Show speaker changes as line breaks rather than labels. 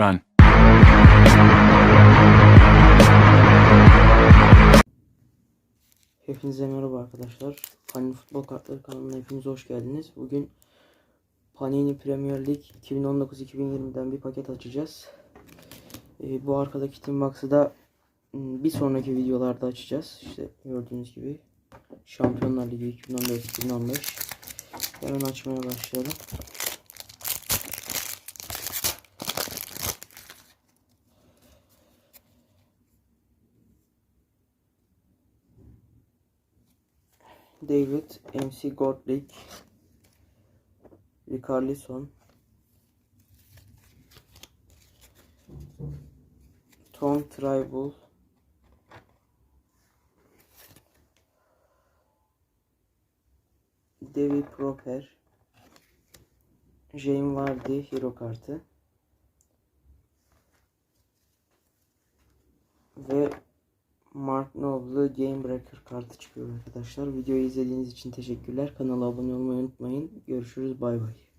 Run.
Hepinize merhaba arkadaşlar. Panini Futbol Kartları kanalına hepiniz hoş geldiniz. Bugün Panini Premier Lig 2019-2020'den bir paket açacağız. Ee, bu arkadaki Team Box'ı da hmm, bir sonraki videolarda açacağız. İşte gördüğünüz gibi Şampiyonlar Ligi 2014-2015. Hemen açmaya başlayalım. David, MC Godlick, Ricarlison, Tom Tribal, Devi Proper, Jane Vardy Hero kartı ve Mark Noble Game Breaker kartı çıkıyor arkadaşlar. Videoyu izlediğiniz için teşekkürler. Kanala abone olmayı unutmayın. Görüşürüz. Bay bay.